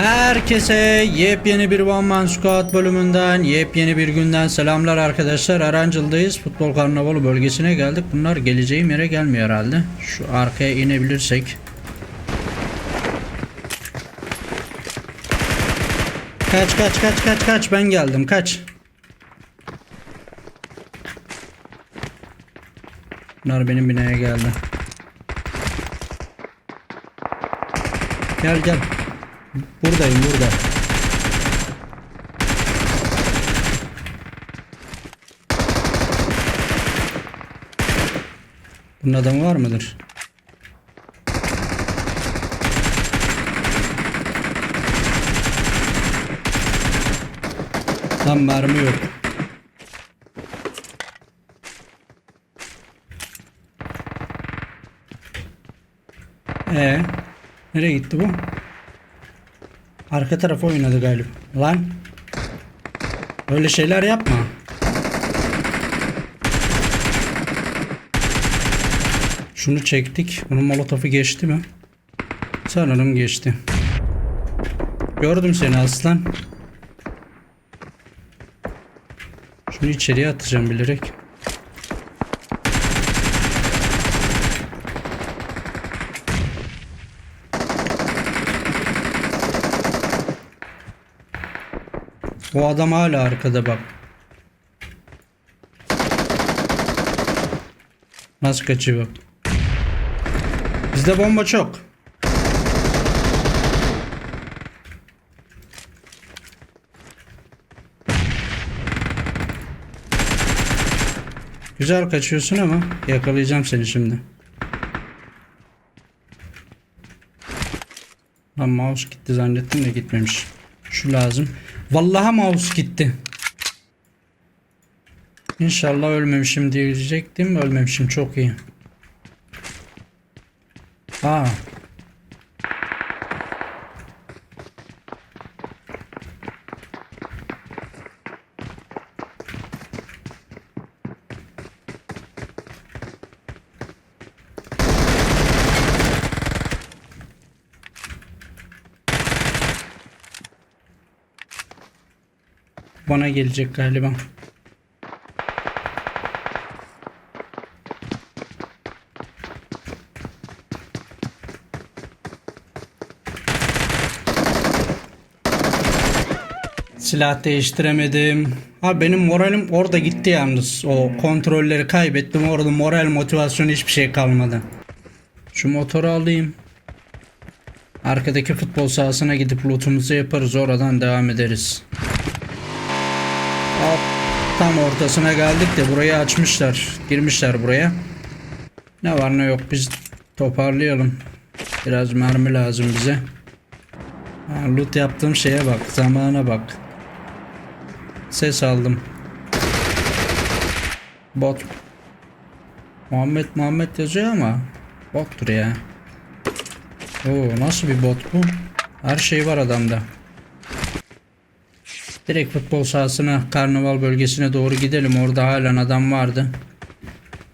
Herkese yepyeni bir One Man Squad bölümünden yepyeni bir günden selamlar arkadaşlar. Arancıl'dayız. Futbol Karnavalı bölgesine geldik. Bunlar geleceğim yere gelmiyor herhalde. Şu arkaya inebilirsek. Kaç kaç kaç kaç kaç ben geldim kaç. Bunlar benim binaya geldi. Gel gel. Buradayım burada. Bunun adamı var mıdır? Tam mermi yok. Ee, nereye gitti bu? Arka tarafa oynadı galiba. Lan. Öyle şeyler yapma. Şunu çektik. Bunun molotofu geçti mi? Sanırım geçti. Gördüm seni aslan. Şunu içeriye atacağım bilerek. O adam hala arkada bak. Nasıl kaçıyor. Bizde bomba çok. Güzel kaçıyorsun ama yakalayacağım seni şimdi. Lan mouse gitti zannettim de gitmemiş. Şu lazım. Vallahi mouse gitti. İnşallah ölmemişim diyecektim. Ölmemişim çok iyi. Aa. Bana gelecek galiba. Silah değiştiremedim. Ha benim moralim orada gitti yalnız. O kontrolleri kaybettim. Orada moral motivasyon hiçbir şey kalmadı. Şu motoru alayım. Arkadaki futbol sahasına gidip lootumuzu yaparız. Oradan devam ederiz. Tam ortasına geldik de burayı açmışlar. Girmişler buraya. Ne var ne yok biz toparlayalım. Biraz mermi lazım bize. Ha, loot yaptığım şeye bak. Zamana bak. Ses aldım. Bot. Muhammed Muhammed yazıyor ama bottur ya. Oo nasıl bir bot bu? Her şey var adamda. Direkt futbol sahasına, karnaval bölgesine doğru gidelim. Orada halen adam vardı.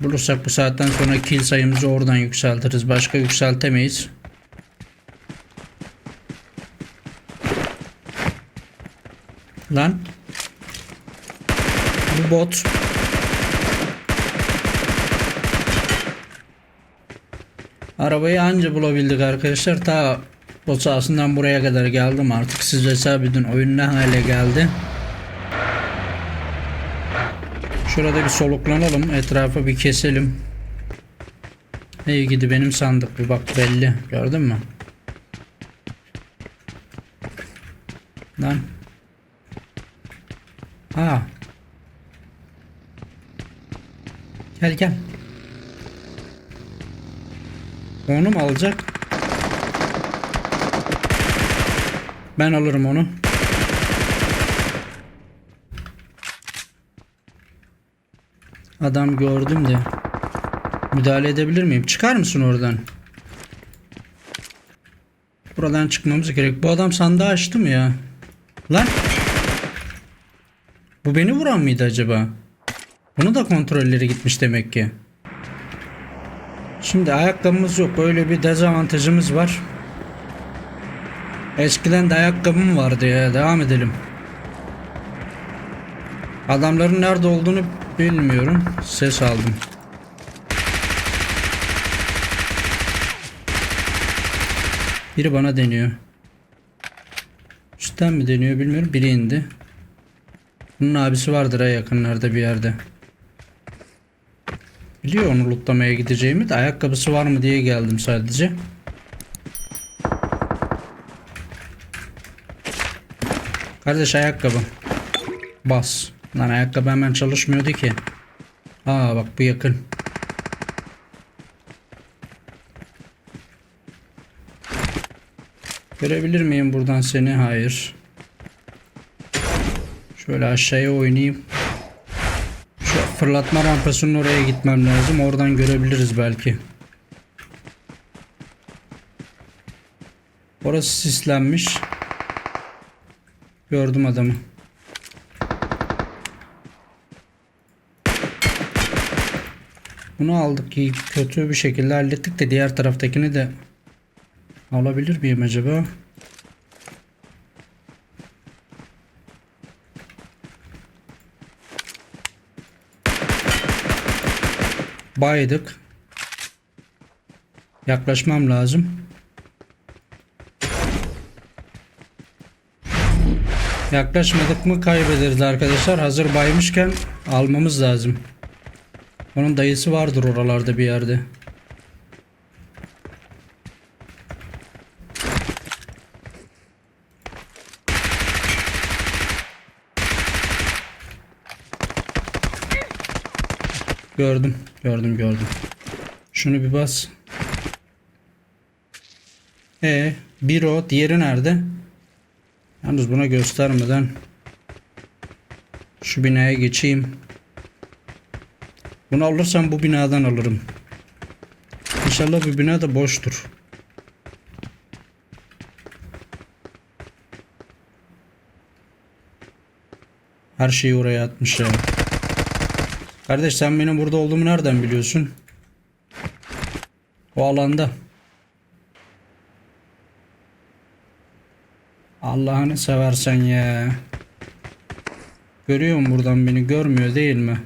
Bulursak bu saatten sonra kill sayımızı oradan yükseltiriz. Başka yükseltemeyiz. Lan. Bu bot. Arabayı anca bulabildik arkadaşlar. Ta bot sahasından buraya kadar geldim artık. Siz hesap edin oyun ne hale geldi. Şurada bir soluklanalım. Etrafı bir keselim. İyi gidi benim sandık bir bak belli. Gördün mü? Lan. Ha. Gel gel. Onu mu alacak? Ben alırım onu. Adam gördüm de. Müdahale edebilir miyim? Çıkar mısın oradan? Buradan çıkmamız gerek. Bu adam sandığı açtı mı ya? Lan. Bu beni vuran mıydı acaba? Bunu da kontrolleri gitmiş demek ki. Şimdi ayakkabımız yok. Böyle bir dezavantajımız var. Eskiden de ayakkabım vardı ya. Devam edelim. Adamların nerede olduğunu bilmiyorum. Ses aldım. Biri bana deniyor. Üstten mi deniyor bilmiyorum. Biri indi. Bunun abisi vardır ha yakınlarda bir yerde. Biliyor onu lootlamaya gideceğimi de ayakkabısı var mı diye geldim sadece. Kardeş ayakkabı. Bas. Lan ayakkabı hemen çalışmıyordu ki. Aa bak bu yakın. Görebilir miyim buradan seni? Hayır. Şöyle aşağıya oynayayım. Şu fırlatma rampasının oraya gitmem lazım. Oradan görebiliriz belki. Orası sislenmiş. Gördüm adamı. Bunu aldık iyi kötü bir şekilde hallettik de diğer taraftakini de alabilir miyim acaba? Baydık. Yaklaşmam lazım. Yaklaşmadık mı kaybederiz arkadaşlar. Hazır baymışken almamız lazım. Onun dayısı vardır oralarda bir yerde. Gördüm, gördüm, gördüm. Şunu bir bas. E, bir o, diğeri nerede? Yalnız buna göstermeden şu binaya geçeyim. Bunu alırsam bu binadan alırım. İnşallah bu bina da boştur. Her şeyi oraya atmış ya. Kardeş sen benim burada olduğumu nereden biliyorsun? O alanda. Allah'ını seversen ya. Görüyor mu buradan beni? Görmüyor değil mi?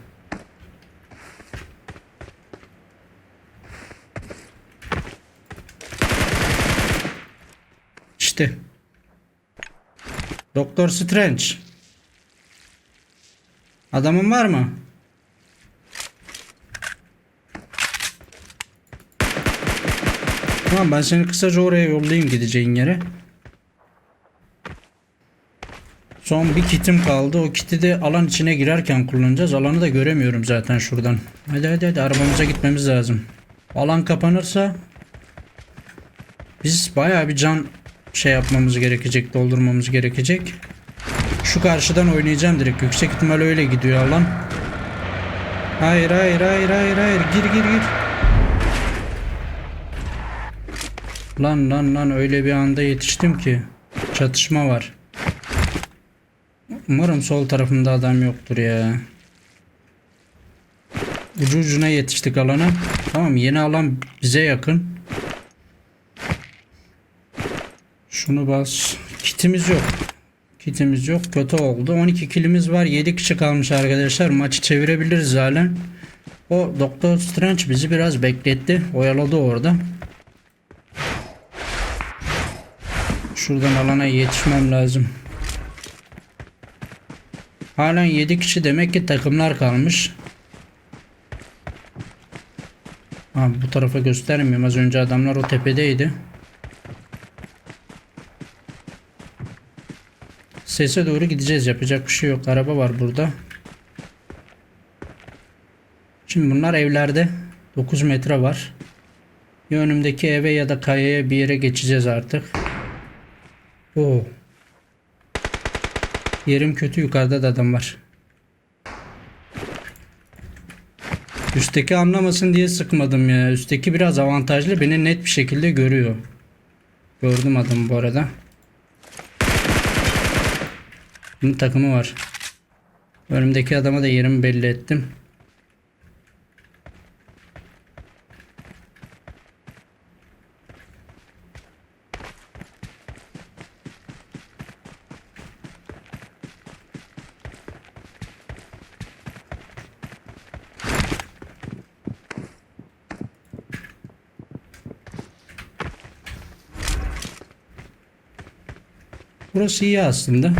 İşte. Doktor Strange. Adamın var mı? Tamam ben seni kısaca oraya yollayayım gideceğin yere. Son bir kitim kaldı. O kiti de alan içine girerken kullanacağız. Alanı da göremiyorum zaten şuradan. Hadi hadi hadi arabamıza gitmemiz lazım. Alan kapanırsa biz bayağı bir can şey yapmamız gerekecek, doldurmamız gerekecek. Şu karşıdan oynayacağım direkt. Yüksek ihtimal öyle gidiyor alan. Hayır hayır hayır hayır hayır. Gir gir gir. Lan lan lan öyle bir anda yetiştim ki. Çatışma var. Umarım sol tarafımda adam yoktur ya. Ucu ucuna yetiştik alana. Tamam yeni alan bize yakın. Şunu bas. Kitimiz yok. Kitimiz yok. Kötü oldu. 12 kilimiz var. 7 kişi kalmış arkadaşlar. Maçı çevirebiliriz halen. O Doktor Strange bizi biraz bekletti. Oyaladı orada. Şuradan alana yetişmem lazım. Halen 7 kişi demek ki takımlar kalmış. Abi bu tarafa göstermiyorum. Az önce adamlar o tepedeydi. Sese doğru gideceğiz. Yapacak bir şey yok. Araba var burada. Şimdi bunlar evlerde. 9 metre var. Ya önümdeki eve ya da kayaya bir yere geçeceğiz artık. Oo. Yerim kötü yukarıda da adam var. Üstteki anlamasın diye sıkmadım ya. Üstteki biraz avantajlı. Beni net bir şekilde görüyor. Gördüm adamı bu arada. Bunun takımı var. Önümdeki adama da yerimi belli ettim. Burası iyi aslında.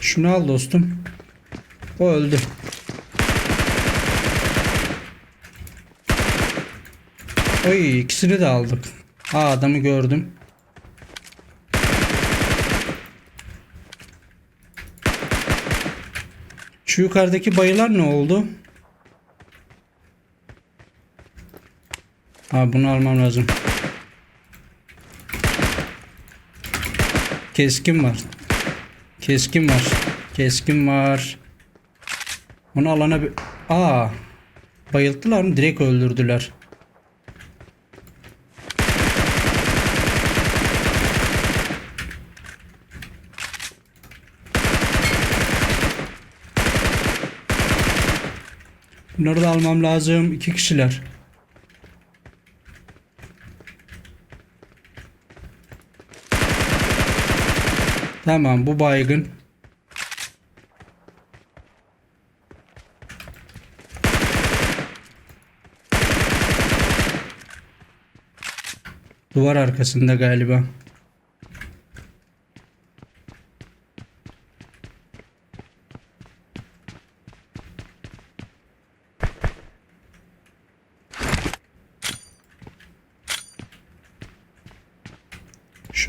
Şunu al dostum. O öldü. Oy ikisini de aldık. Aa adamı gördüm. Şu yukarıdaki bayılar ne oldu? Ha bunu almam lazım. Keskin var. Keskin var. Keskin var. Onu alana bir... Aa. Bayılttılar mı? Direkt öldürdüler. Bunları da almam lazım. İki kişiler. Tamam bu baygın. Duvar arkasında galiba.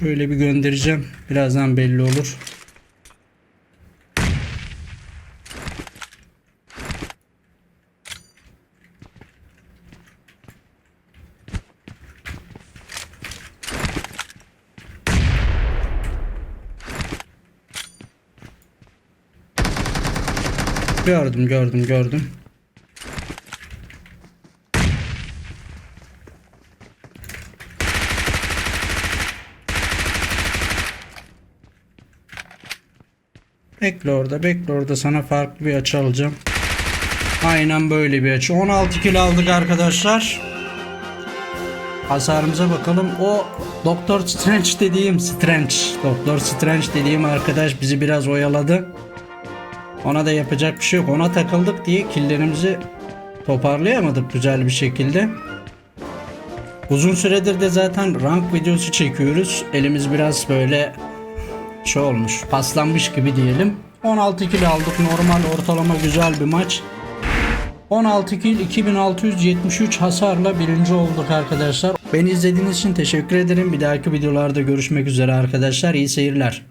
Şöyle bir göndereceğim. Birazdan belli olur. Gördüm, gördüm, gördüm. Bekle orada, bekle orada sana farklı bir açı alacağım. Aynen böyle bir açı. 16 kilo aldık arkadaşlar. Hasarımıza bakalım. O Doktor Strange dediğim Strange. Doktor Strange dediğim arkadaş bizi biraz oyaladı. Ona da yapacak bir şey yok. Ona takıldık diye killerimizi toparlayamadık güzel bir şekilde. Uzun süredir de zaten rank videosu çekiyoruz. Elimiz biraz böyle şey olmuş, paslanmış gibi diyelim. 16 kill aldık. Normal ortalama güzel bir maç. 16 kill 2673 hasarla birinci olduk arkadaşlar. Beni izlediğiniz için teşekkür ederim. Bir dahaki videolarda görüşmek üzere arkadaşlar. İyi seyirler.